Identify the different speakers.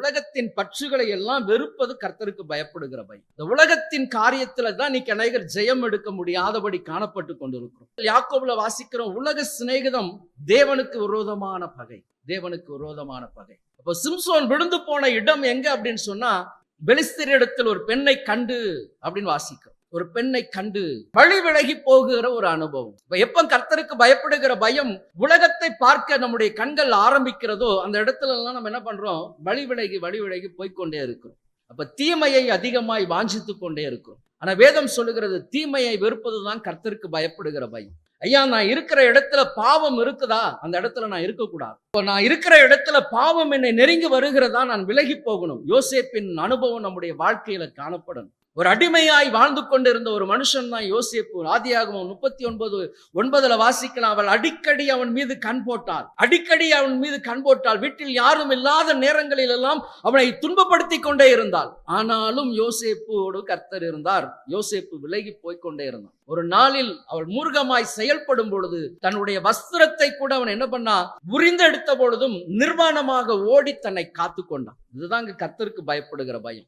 Speaker 1: உலகத்தின் பற்றுகளை எல்லாம் வெறுப்பது கர்த்தருக்கு பயப்படுகிற பயம். இந்த உலகத்தின் காரியத்துல தான் நீ அநேகர் ஜெயம் எடுக்க முடியாதபடி காணப்பட்டு கொண்டிருக்கிறோம். யாக்கோபுல வாசிக்கிறோம் உலக சிநேகிதம் தேவனுக்கு விரோதமான பகை. தேவனுக்கு விரோதமான பகை. அப்போ சிம்சோன் விழுந்து போன இடம் எங்க அப்படின்னு சொன்னா பெலிஸ்தரிடத்தில் ஒரு பெண்ணை கண்டு அப்படின்னு வாசிக்கிறோம். ஒரு பெண்ணை கண்டு வழி விலகி போகிற ஒரு அனுபவம். இப்ப எப்ப கர்த்தருக்கு பயப்படுகிற பயம் உலகத்தை பார்க்க நம்முடைய கண்கள் ஆரம்பிக்கிறதோ அந்த இடத்துல எல்லாம் நம்ம என்ன பண்றோம்? வழி விலகி வழி விலகி போய்க்கொண்டே இருக்கிறோம். அப்ப தீமையை அதிகமாய் வாஞ்சித்து கொண்டே இருக்கிறோம். ஆனா வேதம் சொல்லுகிறது தீமையை வெறுப்பதுதான் கர்த்தருக்கு பயப்படுகிற பயம். ஐயா நான் இருக்கிற இடத்துல பாவம் இருக்குதா? அந்த இடத்துல நான் இருக்கக்கூடாது. இப்போ நான் இருக்கிற இடத்துல பாவம் என்னை நெருங்கி வருகிறதா? நான் விலகி போகணும். யோசேப்பின் அனுபவம் நம்முடைய வாழ்க்கையில காணப்படணும். ஒரு அடிமையாய் வாழ்ந்து கொண்டிருந்த ஒரு மனுஷன் தான் யோசேப்பு ஆதியாகவும் முப்பத்தி ஒன்பது ஒன்பதுல வாசிக்கலாம். அவள் அடிக்கடி அவன் மீது கண் போட்டாள். அடிக்கடி அவன் மீது கண் போட்டாள். வீட்டில் யாரும் இல்லாத நேரங்களில் எல்லாம் அவனை துன்பப்படுத்தி கொண்டே இருந்தாள். ஆனாலும் யோசேப்போடு கர்த்தர் இருந்தார். யோசேப்பு விலகி போய்கொண்டே இருந்தான். ஒரு நாளில் அவள் மூர்க்கமாய் செயல்படும் பொழுது தன்னுடைய வஸ்திரத்தை கூட அவன் என்ன பண்ணா உரிந்தெடுத்த பொழுதும் நிர்வாணமாக ஓடி தன்னை காத்து கொண்டான். இதுதாங்க கர்த்தருக்கு பயப்படுகிற பயம்.